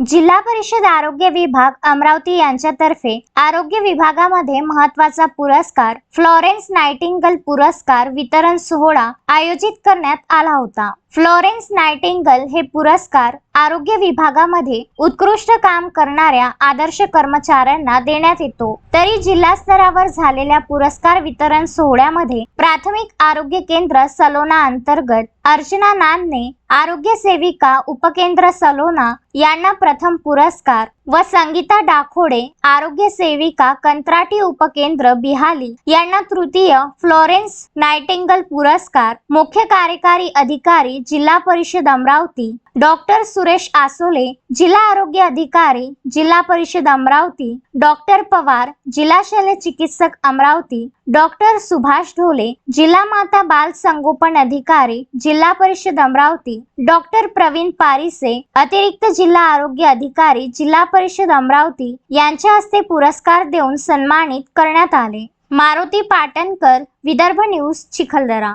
जिल्हा परिषद आरोग्य विभाग अमरावती यांच्यातर्फे आरोग्य विभागामध्ये महत्त्वाचा पुरस्कार फ्लॉरेन्स नायटिंगल पुरस्कार वितरण सोहळा आयोजित करण्यात आला होता. फ्लॉरेन्स नायटिंगल हे पुरस्कार आरोग्य विभागामध्ये उत्कृष्ट काम करणाऱ्या आदर्श कर्मचाऱ्यांना देण्यात येतो. तरी जिल्हा स्तरावर झालेल्या पुरस्कार वितरण सोहळ्यामध्ये प्राथमिक आरोग्य केंद्र सलोना अंतर्गत अर्चना नानने आरोग्य सेविका उपकेंद्र सलोना यांना प्रथम पुरस्कार व संगीता डाखोडे आरोग्य सेविका कंत्राटी उपकेंद्र बिहाली यांना तृतीय फ्लोरेन्स नायटिंगल पुरस्कार मुख्य कार्यकारी अधिकारी जिल्हा परिषद अमरावती डॉक्टर सुरेश आसोले जिल्हा आरोग्य अधिकारी जिल्हा परिषद अमरावती डॉक्टर पवार जिल्हा शल्य चिकित्सक अमरावती डॉक्टर सुभाष ढोले जिल्हा माता बाल संगोपन अधिकारी जिल्हा परिषद अमरावती डॉक्टर प्रवीण पारिसे अतिरिक्त जिल्हा आरोग्य अधिकारी जिल्हा परिषद अमरावती यांच्या हस्ते पुरस्कार देऊन सन्मानित करण्यात आले. मारुती पाटणकर विदर्भ न्यूज चिखलदरा.